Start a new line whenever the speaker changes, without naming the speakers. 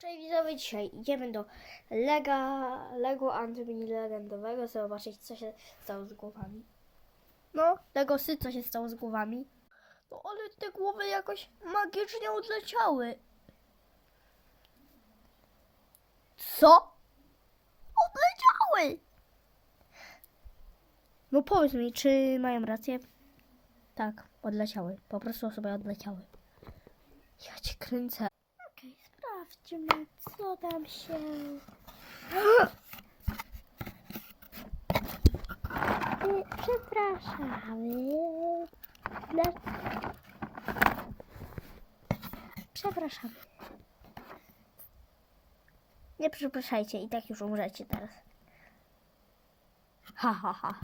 Cześć widzowie, dzisiaj idziemy do Lega, Lego Antimini Legendowego, zobaczyć co się stało z głowami. No, Legosy, co się stało z głowami? No ale te głowy jakoś magicznie odleciały. Co? Odleciały! No powiedz mi, czy mają rację? Tak, odleciały. Po prostu sobie odleciały. Ja cię kręcę. Sprawdźmy, co tam się... Y, Przepraszamy. Dla... Przepraszamy. Nie przepraszajcie, i tak już umrzecie teraz. Ha, ha, ha.